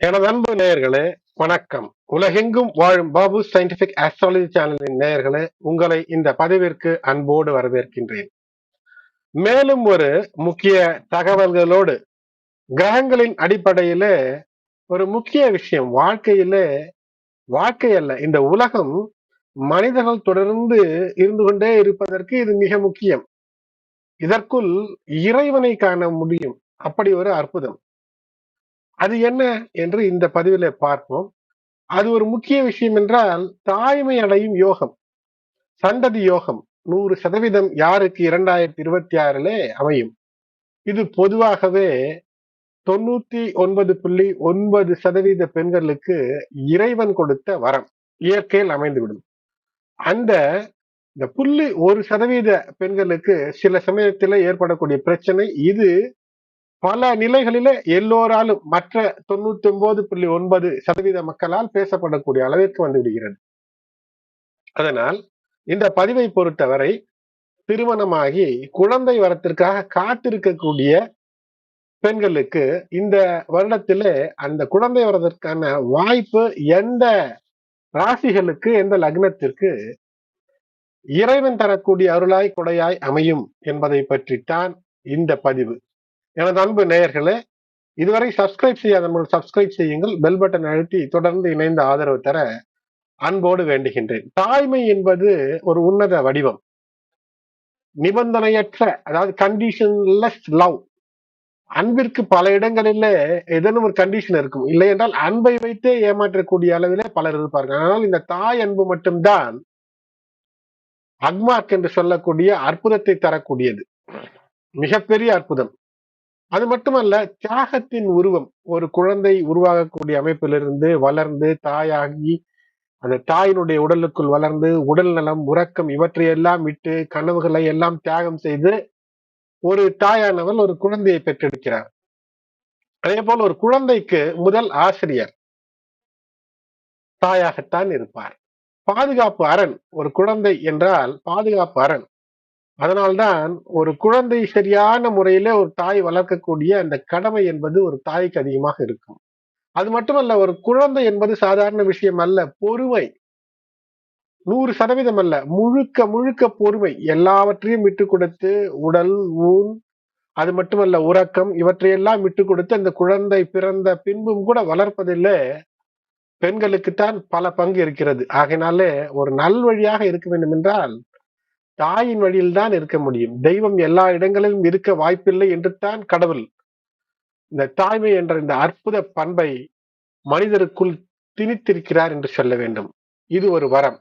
எனது அன்பு நேயர்களே வணக்கம். உலகெங்கும் வாழும் பாபு சயின்டிபிக் ஆஸ்ட்ராலஜி சேனலின் நேயர்களே உங்களை இந்த பதிவிற்கு அன்போடு வரவேற்கின்றேன். மேலும் ஒரு முக்கிய தகவல்களோடு கிரகங்களின் அடிப்படையிலே ஒரு முக்கிய விஷயம். வாழ்க்கையிலே வாழ்க்கை அல்ல இந்த உலகம் மனிதர்கள் தொடர்ந்து இருந்து கொண்டே இருப்பதற்கு இது மிக முக்கியம். இதற்குள் இறைவனை காண முடியும். அப்படி ஒரு அற்புதம். அது என்ன என்று இந்த பதிவில பார்ப்போம். அது ஒரு முக்கிய விஷயம் என்றால் தாய்மை அடையும் யோகம். சந்ததி யோகம். நூறு சதவீதம் யாருக்கு இரண்டாயிரத்தி இருபத்தி ஆறிலே அமையும். இது பொதுவாகவே தொண்ணூத்தி ஒன்பது புள்ளி ஒன்பது சதவீத பெண்களுக்கு இறைவன் கொடுத்த வரம். இயற்கையில் அமைந்துவிடும். அந்த இந்த புள்ளி ஒரு சதவீத பெண்களுக்கு சில சமயத்தில் ஏற்படக்கூடிய பிரச்சனை இது. பல நிலைகளில எல்லோராலும் மற்ற தொண்ணூத்தி ஒன்பது புள்ளி ஒன்பது சதவீத மக்களால் பேசப்படக்கூடிய அளவிற்கு வந்து விடுகிறது. அதனால் இந்த பதிவை பொறுத்தவரை திருமணமாகி குழந்தை வரத்திற்காக காத்திருக்கக்கூடிய பெண்களுக்கு இந்த வருடத்திலே அந்த குழந்தை வரதற்கான வாய்ப்பு எந்த ராசிகளுக்கு எந்த லக்னத்திற்கு இறைவன் தரக்கூடிய அருளாய் கொடையாய் அமையும் என்பதை பற்றித்தான் இந்த பதிவு. எனது அன்பு நேயர்களே இதுவரை சப்ஸ்கிரைப் செய்யாதவர்கள் சப்ஸ்கிரைப் செய்யுங்கள் பெல் பட்டன் அழுத்தி தொடர்ந்து இணைந்த ஆதரவு தர அன்போடு வேண்டுகின்றேன். தாய்மை என்பது ஒரு உன்னத வடிவம். நிபந்தனையற்ற அதாவது கண்டிஷன்லெஸ் லவ் அன்பிற்கு பல இடங்களில ஏதேனும் ஒரு கண்டிஷன் இருக்கும். இல்லை என்றால் அன்பை வைத்தே ஏமாற்றக்கூடிய அளவிலே பலர் இருப்பார்கள். ஆனால் இந்த தாய் அன்பு மட்டும்தான் அக்மார்க் என்று சொல்லக்கூடிய அற்புதத்தை தரக்கூடியது. மிகப்பெரிய அற்புதம். அது மட்டுமல்ல தியாகத்தின் உருவம் ஒரு குழந்தை உருவாகக்கூடிய அமைப்பிலிருந்து வளர்ந்து தாயாகி அந்த தாயினுடைய உடலுக்குள் வளர்ந்து உடல் நலம் உறக்கம் இவற்றையெல்லாம் விட்டு கனவுகளை எல்லாம் தியாகம் செய்து ஒரு தாயானவள் ஒரு குழந்தையை பெற்றெடுக்கிறார். அதே போல் ஒரு குழந்தைக்கு முதல் ஆசிரியர் தாயாகத்தான் இருப்பார். பாதுகாப்பு அரண் ஒரு குழந்தை என்றால் பாதுகாப்பு அரண். அதனால்தான் ஒரு குழந்தை சரியான முறையில ஒரு தாய் வளர்க்கக்கூடிய அந்த கடமை என்பது ஒரு தாய்க்கு அதிகமாக இருக்கும். அது மட்டுமல்ல ஒரு குழந்தை என்பது சாதாரண விஷயம் அல்ல பொறுமை. நூறு சதவீதம் அல்ல முழுக்க முழுக்க பொறுமை. எல்லாவற்றையும் விட்டு கொடுத்து உடல் ஊன் அது மட்டுமல்ல உறக்கம் இவற்றையெல்லாம் விட்டு கொடுத்து அந்த குழந்தை பிறந்த பின்பும் கூட வளர்ப்பதில் பெண்களுக்குத்தான் பல பங்கு இருக்கிறது. ஆகையினாலே ஒரு நல்வழியாக இருக்க வேண்டும் என்றால் தாயின் வழியில் தான் இருக்க முடியும். தெய்வம் எல்லா இடங்களிலும் இருக்க வாய்ப்பில்லை என்று தான் கடவுள். இந்த தாய்மை என்ற இந்த அற்புத பண்பை மனிதருக்குள் திணித்திருக்கிறார் என்று சொல்ல வேண்டும். இது ஒரு வரம்.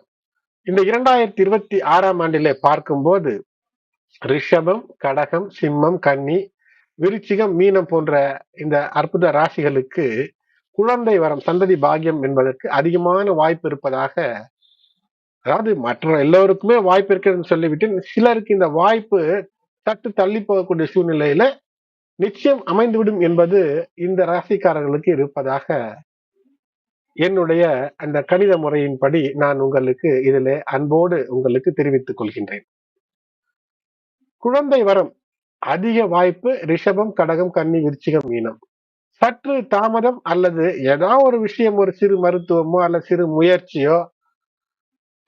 இந்த இரண்டாயிரத்தி இருபத்தி ஆறாம் ஆண்டிலே பார்க்கும்போது ரிஷபம் கடகம் சிம்மம் கன்னி விருச்சிகம் மீனம் போன்ற இந்த அற்புத ராசிகளுக்கு குழந்தை வரம் சந்ததி பாகியம் என்பதற்கு அதிகமான வாய்ப்பு இருப்பதாக அதாவது மற்ற எல்லோருக்குமே வாய்ப்பு இருக்கிறதுன்னு சொல்லிவிட்டு சிலருக்கு இந்த வாய்ப்பு சற்று தள்ளி போகக்கூடிய சூழ்நிலையில நிச்சயம் அமைந்துவிடும் என்பது இந்த ராசிக்காரர்களுக்கு இருப்பதாக என்னுடைய அந்த கணித முறையின்படி நான் உங்களுக்கு இதில் அன்போடு உங்களுக்கு தெரிவித்துக் கொள்கின்றேன். குழந்தை வரம் அதிக வாய்ப்பு ரிஷபம் கடகம் கன்னி விருச்சிகம் மீனம். சற்று தாமதம் அல்லது ஏதாவது ஒரு விஷயம் ஒரு சிறு மருத்துவமோ அல்ல சிறு முயற்சியோ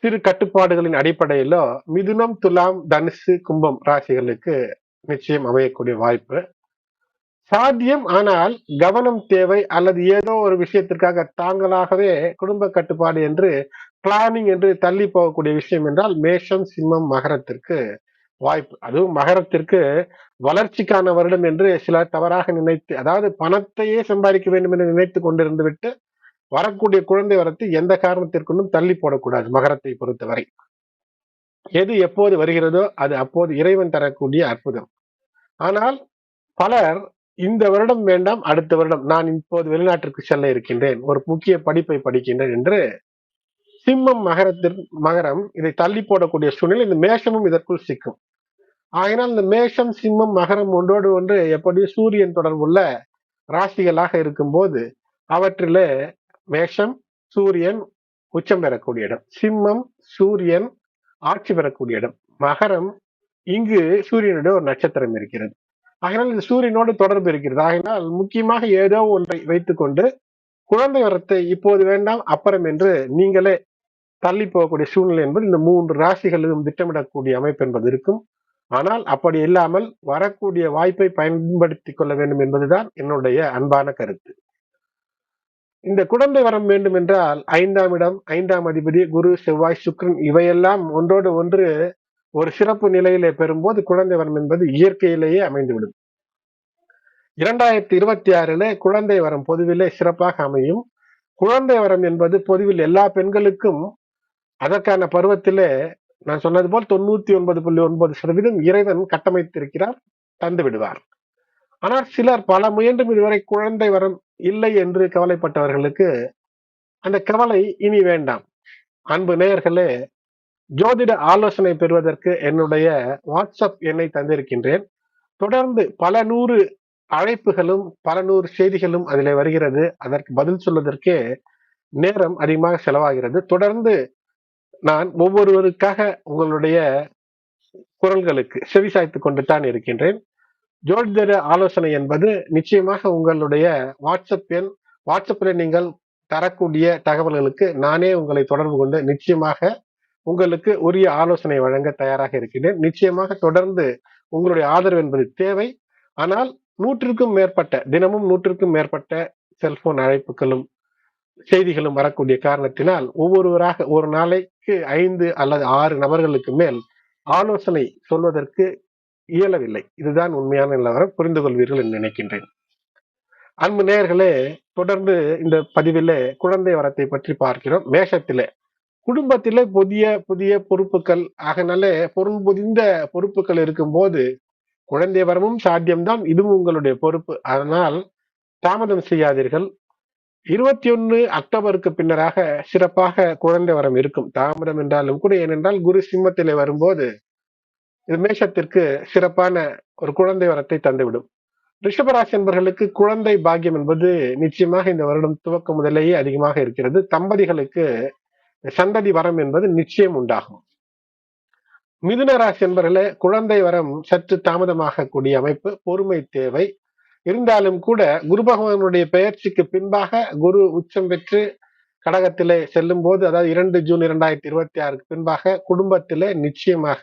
சிறு கட்டுப்பாடுகளின் அடிப்படையிலோ மிதுனம் துலாம் தனுசு கும்பம் ராசிகளுக்கு நிச்சயம் அமையக்கூடிய வாய்ப்பு. சாத்தியம் ஆனால் கவனம் தேவை அல்லது ஏதோ ஒரு விஷயத்திற்காக தாங்களாகவே குடும்ப கட்டுப்பாடு என்று பிளானிங் என்று தள்ளி போகக்கூடிய விஷயம் என்றால் மேஷம் சிம்மம் மகரத்திற்கு வாய்ப்பு. அதுவும் மகரத்திற்கு வளர்ச்சிக்கான வருடம் என்று சிலர் தவறாக நினைத்து அதாவது பணத்தையே சம்பாதிக்க வேண்டும் என்று நினைத்து கொண்டிருந்து விட்டு வரக்கூடிய குழந்தை வரத்து எந்த காரணத்திற்குள்ளும் தள்ளி போடக்கூடாது மகரத்தை பொறுத்தவரை. எது எப்போது வருகிறதோ அது அப்போது இறைவன் தரக்கூடிய அற்புதம். ஆனால் பலர் இந்த வருடம் வேண்டாம் அடுத்த வருடம் நான் இப்போது வெளிநாட்டிற்கு செல்ல இருக்கின்றேன் ஒரு முக்கிய படிப்பை படிக்கின்றேன் என்று சிம்மம் மகரத்தின் மகரம் இதை தள்ளி போடக்கூடிய சூழ்நிலை இந்த மேஷமும் இதற்குள் சிக்கும். ஆகினால் இந்த மேஷம் சிம்மம் மகரம் ஒன்றோடு ஒன்று எப்படியும் சூரியன் தொடர்புள்ள ராசிகளாக இருக்கும்போது அவற்றிலே மேஷம் சூரியன் உச்சம் பெறக்கூடிய இடம். சிம்மம் சூரியன் ஆட்சி பெறக்கூடிய இடம். மகரம் இங்கு சூரியனுடைய ஒரு நட்சத்திரம் இருக்கிறது. ஆகினால் இந்த சூரியனோடு தொடர்பு இருக்கிறது. ஆகினால் முக்கியமாக ஏதோ ஒன்றை வைத்துக்கொண்டு குழந்தை வரத்தை இப்போது வேண்டாம் அப்புறம் என்று நீங்களே தள்ளி போகக்கூடிய சூழ்நிலை என்பது இந்த மூன்று ராசிகளிலும் திட்டமிடக்கூடிய அமைப்பு என்பது இருக்கும். ஆனால் அப்படி இல்லாமல் வரக்கூடிய வாய்ப்பை பயன்படுத்திக் கொள்ள வேண்டும் என்பதுதான் என்னுடைய அன்பான கருத்து. இந்த குழந்தை வரம் வேண்டும் என்றால் ஐந்தாம் இடம் ஐந்தாம் அதிபதி குரு செவ்வாய் சுக்ரன் இவையெல்லாம் ஒன்றோடு ஒன்று ஒரு சிறப்பு நிலையிலே பெறும்போது குழந்தை வரம் என்பது இயற்கையிலேயே அமைந்துவிடும். இரண்டாயிரத்தி இருபத்தி ஆறுல குழந்தை வரம் பொதுவிலே சிறப்பாக அமையும். குழந்தை வரம் என்பது பொதுவில் எல்லா பெண்களுக்கும் அதற்கான பருவத்திலே நான் சொன்னது போல் தொண்ணூத்தி ஒன்பது புள்ளி ஒன்பது சதவீதம் இறைவன் கட்டமைத்திருக்கிறார் தந்து விடுவார் ஆனால் சிலர் பல முயன்றும் இதுவரை குழந்தை வரம் இல்லை என்று கவலைப்பட்டவர்களுக்கு அந்த கவலை இனி வேண்டாம். அன்பு நேயர்களே ஜோதிட ஆலோசனை பெறுவதற்கு என்னுடைய வாட்ஸ்அப் எண்ணை தந்திருக்கின்றேன். தொடர்ந்து பல நூறு அழைப்புகளும் பல நூறு செய்திகளும் அதில் வருகிறது. அதற்கு பதில் சொல்வதற்கே நேரம் அதிகமாக செலவாகிறது. தொடர்ந்து நான் ஒவ்வொருவருக்காக உங்களுடைய குரல்களுக்கு செவிசாய்த்து கொண்டு தான் இருக்கின்றேன். ஜோதிட ஆலோசனை என்பது நிச்சயமாக உங்களுடைய வாட்ஸ்அப் எண் வாட்ஸ்அப்பில் நீங்கள் தரக்கூடிய தகவல்களுக்கு நானே உங்களை தொடர்பு கொண்டு நிச்சயமாக உங்களுக்கு உரிய ஆலோசனை வழங்க தயாராக இருக்கின்றேன். நிச்சயமாக தொடர்ந்து உங்களுடைய ஆதரவு என்பது தேவை. ஆனால் நூற்றுக்கும் மேற்பட்ட தினமும் நூற்றுக்கும் மேற்பட்ட செல்போன் அழைப்புகளும் செய்திகளும் வரக்கூடிய காரணத்தினால் ஒவ்வொருவராக ஒரு நாளைக்கு ஐந்து அல்லது ஆறு நபர்களுக்கு மேல் ஆலோசனை சொல்வதற்கு இயலவில்லை. இதுதான் உண்மையான நிலவரம் புரிந்து கொள்வீர்கள் என்று நினைக்கின்றேன். அன்பு நேர்களே தொடர்ந்து இந்த பதிவிலே குழந்தை வரத்தை பற்றி பார்க்கிறோம். மேஷத்திலே. குடும்பத்திலே புதிய புதிய பொறுப்புகள். ஆகனால பொருள் புதிந்த பொறுப்புகள் இருக்கும்போது குழந்தை வரமும் சாத்தியம்தான். இதுவும் உங்களுடைய பொறுப்பு. அதனால் தாமதம் செய்யாதீர்கள். இருபத்தி ஒன்னு அக்டோபருக்கு பின்னராக சிறப்பாக குழந்தை வரம் இருக்கும். தாமதம் என்றாலும் கூட ஏனென்றால் குரு சிம்மத்திலே வரும்போது இது மேஷத்திற்கு சிறப்பான ஒரு குழந்தை வரத்தை தந்துவிடும். ரிஷபராசி என்பர்களுக்கு குழந்தை பாக்கியம் என்பது நிச்சயமாக இந்த வருடம் துவக்கம் முதலேயே அதிகமாக இருக்கிறது. தம்பதிகளுக்கு சந்ததி வரம் என்பது நிச்சயம் உண்டாகும். மிதுன ராசி என்பர்களே குழந்தை வரம் சற்று தாமதமாக கூடிய அமைப்பு பொறுமை தேவை. இருந்தாலும் கூட குரு பகவானுடைய பெயர்ச்சிக்கு பின்பாக குரு உச்சம் பெற்று கடகத்திலே செல்லும் போது அதாவது இரண்டு ஜூன் இரண்டாயிரத்தி இருபத்தி ஆறுக்கு பின்பாக குடும்பத்திலே நிச்சயமாக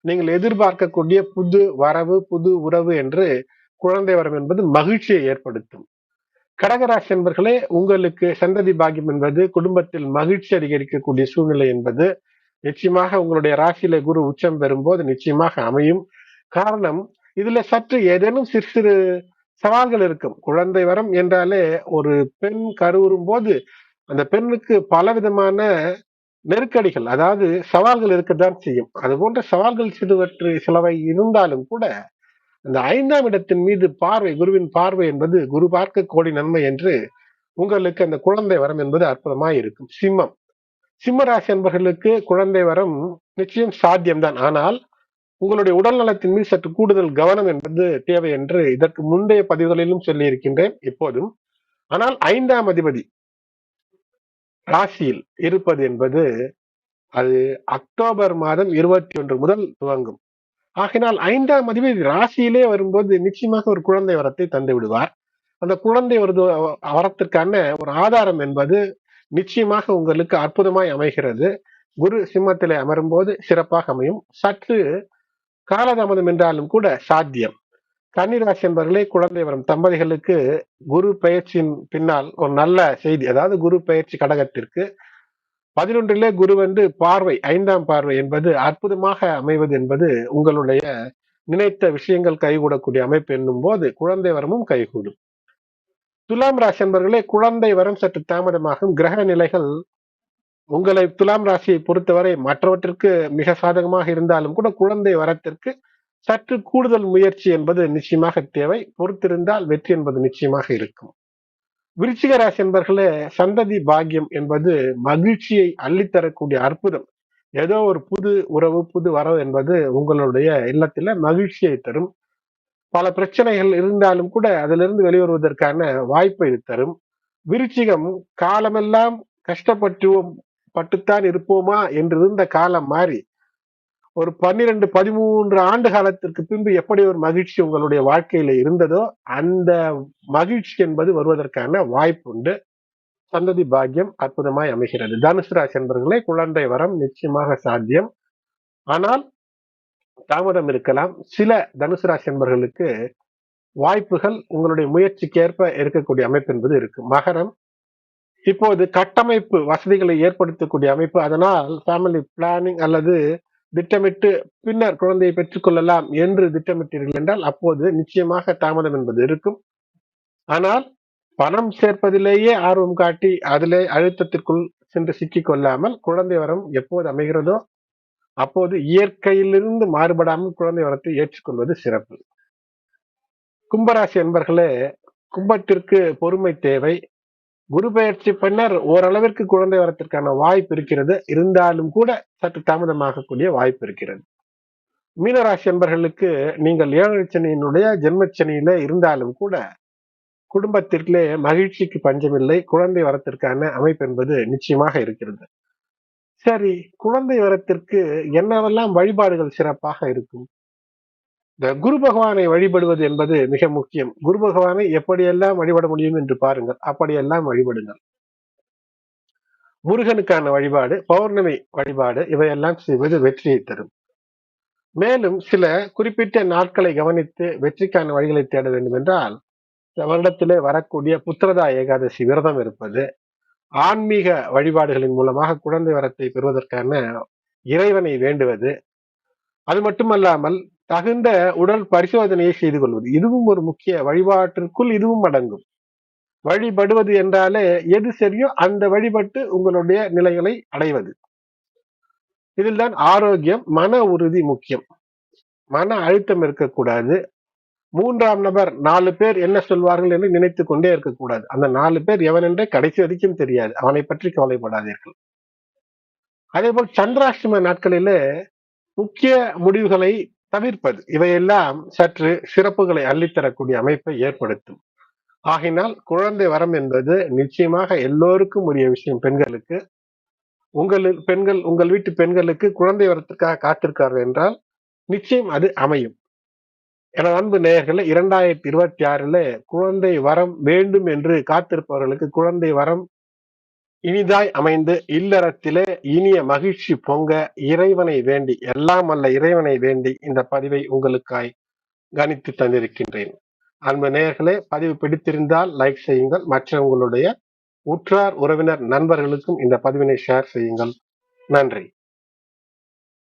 நீங்கள் எதிர்பார்க்கக்கூடிய புது வரவு புது உறவு என்று குழந்தை வரம் என்பது மகிழ்ச்சியை ஏற்படுத்தும். கடகராசி என்பர்களே உங்களுக்கு சந்ததி பாகியம் என்பது குடும்பத்தில் மகிழ்ச்சி அதிகரிக்கக்கூடிய சூழ்நிலை என்பது நிச்சயமாக உங்களுடைய ராசியில குரு உச்சம் பெறும்போது நிச்சயமாக அமையும். காரணம் இதுல சற்று ஏதேனும் சிறு சிறு சவால்கள் இருக்கும். குழந்தை வரம் என்றாலே ஒரு பெண் கருவுறும் போது அந்த பெண்ணுக்கு பல விதமான நெருக்கடிகள் அதாவது சவால்கள் இருக்கத்தான் செய்யும். அது போன்ற சவால்கள் சிறுவற்று சிலவை இருந்தாலும் கூட அந்த ஐந்தாம் இடத்தின் மீது பார்வை குருவின் பார்வை என்பது குரு பார்க்க கோடி நன்மை என்று உங்களுக்கு அந்த குழந்தை வரம் என்பது அற்புதமாய் இருக்கும். சிம்மம். சிம்ம ராசி என்பவர்களுக்கு குழந்தை வரம் நிச்சயம் சாத்தியம்தான். ஆனால் உங்களுடைய உடல் நலத்தின் மீது சற்று கூடுதல் கவனம் என்பது தேவை என்று இதற்கு முந்தைய பதிவுகளிலும் சொல்லியிருக்கின்றேன் இப்போதும். ஆனால் ஐந்தாம் அதிபதி ராசியில் இருப்பது என்பது அது அக்டோபர் மாதம் இருபத்தி ஒன்று முதல் துவங்கும். ஆகினால் ஐந்தாம் அதிபதி ராசியிலே வரும்போது நிச்சயமாக ஒரு குழந்தை வரத்தை தந்து விடுவார். அந்த குழந்தை ஒரு வரத்திற்கான ஒரு ஆதாரம் என்பது நிச்சயமாக உங்களுக்கு அற்புதமாய் அமைகிறது. குரு சிம்மத்திலே அமரும் போது சிறப்பாக அமையும். சற்று காலதாமதம் என்றாலும் கூட சாத்தியம். கன்னிராசி என்பவர்களே குழந்தை வரும் தம்பதிகளுக்கு குரு பயிற்சியின் பின்னால் ஒரு நல்ல செய்தி அதாவது குரு பயிற்சி கடகத்திற்கு பதினொன்றிலே குரு வந்து பார்வை ஐந்தாம் பார்வை என்பது அற்புதமாக அமைவது என்பது உங்களுடைய நினைத்த விஷயங்கள் கைகூடக்கூடிய அமைப்பு என்னும் போது குழந்தை வரமும் கைகூடும். துலாம் ராசி என்பவர்களே குழந்தை வரம் சற்று தாமதமாகும். கிரக நிலைகள் உங்களை துலாம் ராசியை பொறுத்தவரை மற்றவற்றிற்கு மிக சாதகமாக இருந்தாலும் கூட குழந்தை வரத்திற்கு சற்று கூடுதல் முயற்சி என்பது நிச்சயமாக தேவை. பொறுத்திருந்தால் வெற்றி என்பது நிச்சயமாக இருக்கும். விருச்சிக ராசி என்பர்களே சந்ததி பாக்கியம் என்பது மகிழ்ச்சியை அள்ளித்தரக்கூடிய அற்புதம். ஏதோ ஒரு புது உறவு புது வரவு என்பது உங்களுடைய இல்லத்துல மகிழ்ச்சியை தரும். பல பிரச்சனைகள் இருந்தாலும் கூட அதிலிருந்து வெளிவருவதற்கான வாய்ப்பை தரும். விருச்சிகம் காலமெல்லாம் கஷ்டப்பட்டுவோம் பட்டுத்தான் இருப்போமா என்றிருந்த காலம் மாறி ஒரு பன்னிரண்டு பதிமூன்று ஆண்டு காலத்திற்கு பின்பு எப்படி ஒரு மகிழ்ச்சி உங்களுடைய வாழ்க்கையில இருந்ததோ அந்த மகிழ்ச்சி என்பது வருவதற்கான வாய்ப்பு உண்டு. சந்ததி பாக்கியம் அற்புதமாய் அமைகிறது. தனுசு ராசி என்பர்களே குழந்தை வரம் நிச்சயமாக சாத்தியம். ஆனால் தாமதம் இருக்கலாம். சில தனுசு ராசி என்பர்களுக்கு வாய்ப்புகள் உங்களுடைய முயற்சிக்கேற்ப இருக்கக்கூடிய அமைப்பு என்பது இருக்கு. மகரம் இப்போது கட்டமைப்பு வசதிகளை ஏற்படுத்தக்கூடிய அமைப்பு. அதனால் ஃபேமிலி பிளானிங் அல்லது திட்டமிட்டு பின்னர் குழந்தையை பெற்றுக்கொள்ளலாம் என்று திட்டமிட்டீர்கள் என்றால் அப்போது நிச்சயமாக தாமதம் என்பது இருக்கும். ஆனால் பணம் சேர்ப்பதிலேயே ஆர்வம் காட்டி அதிலே அழுத்தத்திற்குள் சென்று சிக்கிக் கொள்ளாமல் குழந்தை வரம் எப்போது அமைகிறதோ அப்போது இயற்கையிலிருந்து மாறுபடாமல் குழந்தை வரத்தை ஏற்றுக்கொள்வது சிறப்பு. கும்பராசி என்பர்களே கும்பத்திற்கு பொறுமை தேவை. குரு பயிற்சி பின்னர் ஓரளவிற்கு குழந்தை வரத்திற்கான வாய்ப்பு இருக்கிறது. இருந்தாலும் கூட சற்று தாமதமாகக்கூடிய வாய்ப்பு இருக்கிறது. மீனராசி என்பர்களுக்கு நீங்கள் ஏழரை சனியினுடைய ஜென்மச்சனியில இருந்தாலும் கூட குடும்பத்திற்குள்ளே மகிழ்ச்சிக்கு பஞ்சமில்லை. குழந்தை வரத்திற்கான அமைப்பு என்பது நிச்சயமாக இருக்கிறது. சரி குழந்தை வரத்திற்கு என்னவெல்லாம் வழிபாடுகள் சிறப்பாக இருக்கும்? இந்த குரு பகவானை வழிபடுவது என்பது மிக முக்கியம். குரு பகவானை எப்படியெல்லாம் வழிபட முடியும் என்று பாருங்கள். அப்படியெல்லாம் வழிபடுங்கள். முருகனுக்கான வழிபாடு பௌர்ணமி வழிபாடு இவையெல்லாம் செய்வது வெற்றியை தரும். மேலும் சில குறிப்பிட்ட நாட்களை கவனித்து வெற்றிக்கான வழிகளை தேட வேண்டும் என்றால் வருடத்திலே வரக்கூடிய புத்திரதா ஏகாதசி விரதம் இருப்பது ஆன்மீக வழிபாடுகளின் மூலமாக குழந்தை வரத்தை பெறுவதற்கான இறைவனை வேண்டுவது அது மட்டுமல்லாமல் தகுந்த உடல் பரிசோதனையை செய்து கொள்வது. இதுவும் ஒரு முக்கிய வழிபாட்டிற்குள் இதுவும் அடங்கும். வழிபடுவது என்றாலே எது சரியோ அந்த வழிபட்டு உங்களுடைய நிலைகளை அடைவது. இதில் தான் ஆரோக்கியம் மன உறுதி முக்கியம். மன அழுத்தம் இருக்கக்கூடாது. மூன்றாம் நபர் நாலு பேர் என்ன சொல்வார்கள் என்று நினைத்து கொண்டே இருக்கக்கூடாது. அந்த நாலு பேர் எவன் என்றே கடைசி வரைக்கும் தெரியாது. அவனை பற்றி கவலைப்படாதீர்கள். அதே போல் சந்திராஷ்டம நாட்களிலே முக்கிய முடிவுகளை தவிர்ப்பது. இவையெல்லாம் சற்று சிறப்புகளை அள்ளித்தரக்கூடிய அமைப்பை ஏற்படுத்தும். ஆகினால் குழந்தை வரம் என்பது நிச்சயமாக எல்லோருக்கும் உரிய விஷயம். பெண்களுக்கு உங்கள் பெண்கள் உங்கள் வீட்டு பெண்களுக்கு குழந்தை வரத்துக்காக காத்திருக்கார்கள் என்றால் நிச்சயம் அது அமையும். என அன்பு நேயர்களே இரண்டாயிரத்தி இருபத்தி ஆறுல குழந்தை வரம் வேண்டும் என்று காத்திருப்பவர்களுக்கு குழந்தை வரம் இனிதாய் அமைந்து இல்லறத்திலே இனிய மகிழ்ச்சி பொங்க இறைவனை வேண்டி எல்லாம் அல்ல இறைவனை வேண்டி இந்த பதிவை உங்களுக்காய் கணித்து தந்திருக்கின்றேன். அன்பு நேயர்களே பதிவு பிடித்திருந்தால் லைக் செய்யுங்கள். மற்ற உங்களுடைய உற்றார் உறவினர் நண்பர்களுக்கும் இந்த பதிவினை ஷேர் செய்யுங்கள். நன்றி.